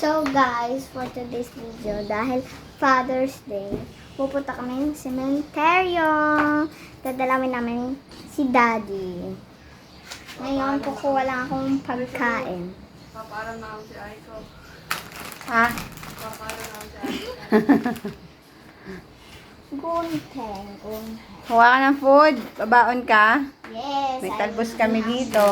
So guys, for today's video, dahil Father's Day, pupunta kami ng sementeryo. Dadalawin namin si Daddy. Ngayon, kukuha lang akong pagkain. Paparan na ako si Aiko. Ha? Paparan na ako si Aiko. Gunteng, gunteng. Kuha ka ng food. Babaon ka. Yes. May talbos kami dito.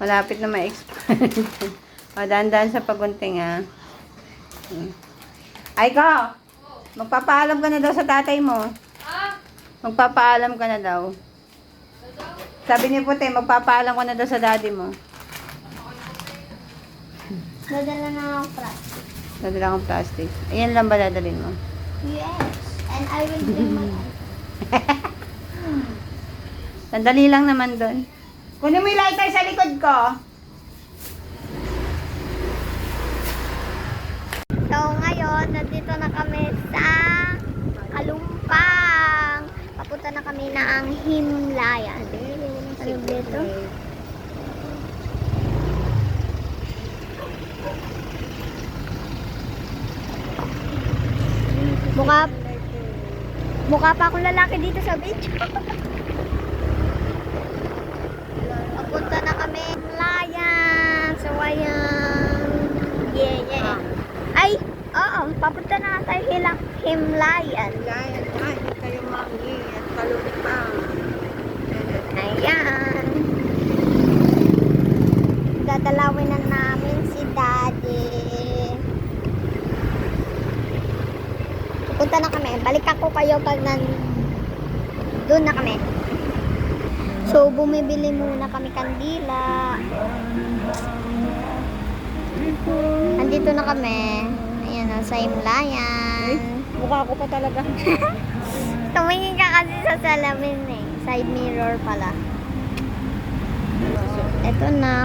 Malapit na ma-expire. o, dahan-dahan sa pagunting, ha. Hmm. Ay, ko! Magpapaalam ka na daw sa tatay mo. Ah! Magpapaalam ka na daw. Sabi ni Puti, magpapaalam ka na daw sa daddy mo. Dadala na ako plastic. Dadala akong plastic. Ayan lang ba dadalhin mo? Yes. And I will bring my Sandali lang naman doon. Kunin mo yung lighter sa likod ko. So, ngayon, nandito na kami sa Kalumpang. Papunta na kami na ang Himlayan. Ano dito? Mukha, mukha pa akong lalaki dito sa beach. Papunta na kami Himlayan. So, ayan. Yeah, yeah. Ay, oo, papunta na tayo hilang Himlayan. Lion, ay, kayo mangi at kalupang. Ayan. Dadalawin na namin si Daddy. Pupunta na kami. Balikan ko kayo pag nan... Doon na kami. So, bumibili muna kami kandila. Andito na kami. Nasa Himlayan. Mukha ko pa talaga. Tumingin ka kasi sa salamin eh. Side mirror pala. Ito na.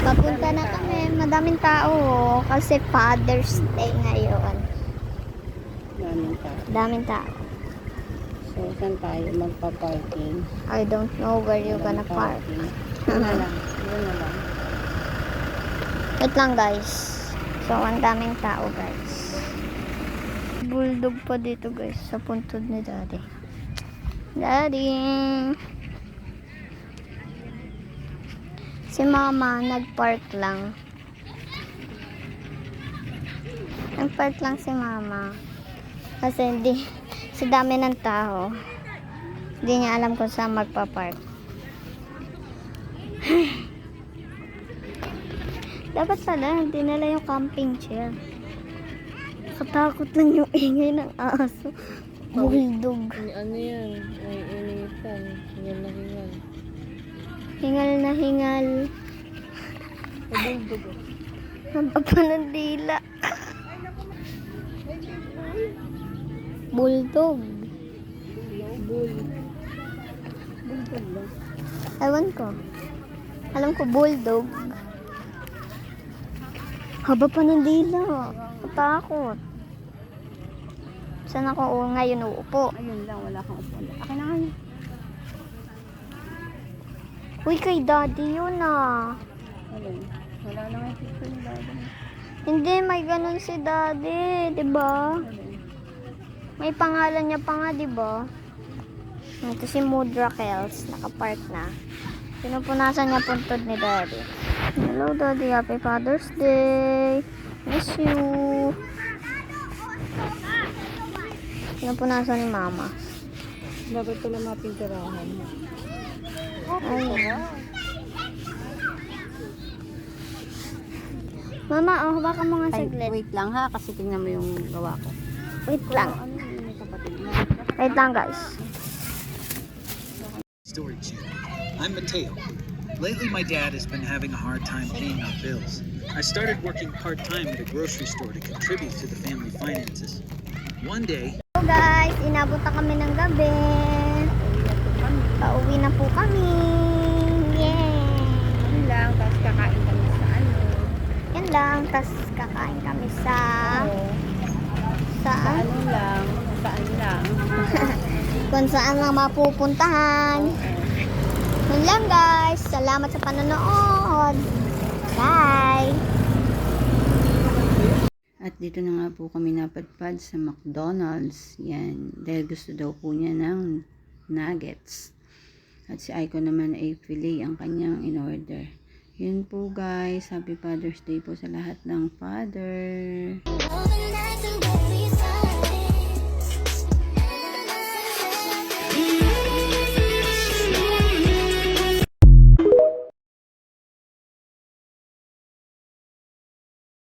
Papunta na kami. Madaming tao oh, kasi Father's Day ngayon. Daming tao. Daming tao. So, saan tayo magpa-parking? I don't know where you're gonna park. Doon na lang. Doon na lang. Wait lang guys. So, ang daming tao guys. Bulldog pa dito guys sa puntod ni Daddy. Daddy! Si Mama nagpark lang. Nagpark lang si Mama. Kasi hindi, sa dami ng tao, hindi niya alam kung saan magpa-park. Dapat pala, dinala yung camping chair. Katakot lang yung ingay ng aso. Bulldog. Ano yan? May initan. Hingal na hingal. Hingal na hingal. Bulldog. Haba pa ng dila. Bulldog. Bull. Ewan ko. Alam ko bulldog. Haba pa ng dila. Katakot. Saan ako u- ngayon uupo? Ayun lang, wala kang upuan. Akin na nga. Uy, kay daddy yun ah. Alin? Wala na nga picture ni daddy. Hindi, may ganun si daddy. 'di ba? May pangalan niya pa nga, 'di ba? Ito si Mudra Kels, nakapark na. Pinupunasan niya puntod ni daddy. Hello daddy, happy Father's Day. Miss you. Pinupunasan ni mama. Bakit ko lang mapinturahan? Ayun. Mama, oh, baka mo nga Ay, saglit. wait lang ha, kasi tingnan mo yung gawa ko. Wait lang. Ano? Wait lang, guys. Story Channel. I'm Mateo. Lately, my dad has been having a hard time paying our bills. I started working part time at a grocery store to contribute to the family finances. One day, So guys, inabot na kami ng gabi. Pauwi na po kami. Yay! Yun lang, tapos kakain kami sa ano. Yan lang. Tapos kakain kami sa... Sa Saan? ano lang, saan lang. Kung saan lang mapupuntahan. Yun lang guys. Salamat. sa panonood. Bye! At dito na nga po kami napadpad sa McDonald's. Yan. Dahil gusto daw po niya ng nuggets. At si Aiko naman ay filet ang kanyang in-order. Yun po guys. Happy Father's Day po sa lahat ng father.